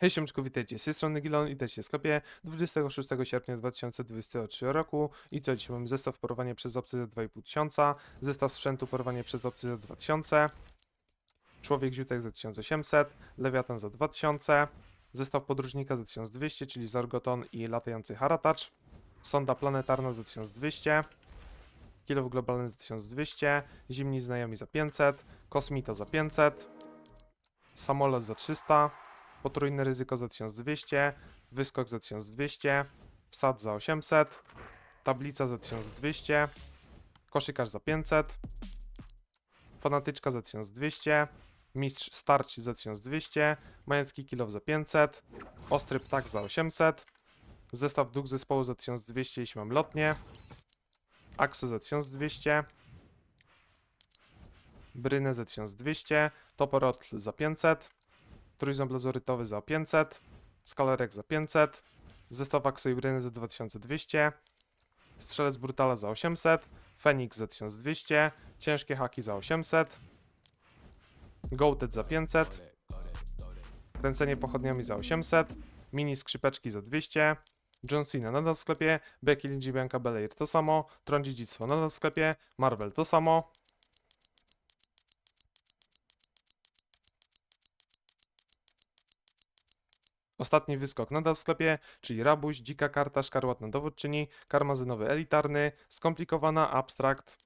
Hej siemczku, witajcie, z tej strony Gilon i też się sklepie 26 sierpnia 2023 roku. I co dzisiaj mamy zestaw porowanie przez obcy za 2500, zestaw sprzętu porowanie przez obcy za 2000, człowiek ziutek za 1800, lewiatan za 2000, zestaw podróżnika za 1200, czyli Zorgoton i latający Haratacz, sonda planetarna za 1200, kilow globalny za 1200, zimni znajomi za 500, kosmita za 500, samolot za 300, potrójne ryzyko za 1200, wyskok za 1200, wsad za 800, tablica za 1200, koszykarz za 500, fanatyczka za 1200, mistrz starć za 1200, majecki kilow za 500, ostry ptak za 800, zestaw dóg zespołu za 1200 jeśli mam lotnie, akso za 1200, brynę za 1200, toporotl za 500, trójząb lazurytowy za 500, skalerek za 500, zestaw aksu i bryny za 2200, strzelec brutala za 800, feniks za 1200, ciężkie haki za 800, gołtet za 500, kręcenie pochodniami za 800, mini skrzypeczki za 200, John Cena nadal w sklepie, Becky Lynch i Bianca Belair to samo, Tron Dziedzictwo nadal w sklepie, Marvel to samo, Ostatni wyskok nadal w sklepie, czyli rabuś, dzika karta, szkarłatna dowódczyni, karmazynowy elitarny, skomplikowana abstrakt,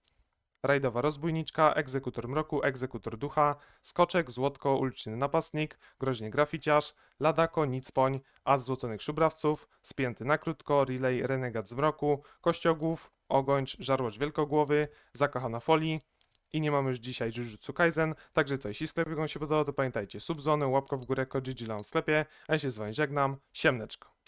rajdowa rozbójniczka, egzekutor mroku, egzekutor ducha, skoczek, złotko, uliczny napastnik, groźnie graficiarz, ladako, nicpoń, as złoconych szubrawców, spięty na krótko, relay, renegat z mroku, kościogłów, ogończ, żarłocz wielkogłowy, zakochana folii, i nie mamy już dzisiaj Jujutsu Kaisen, także co, jeśli sklepik wam się podoba, to pamiętajcie, subzony, łapka w górę, kod w sklepie, a ja się z wami żegnam, siemneczko.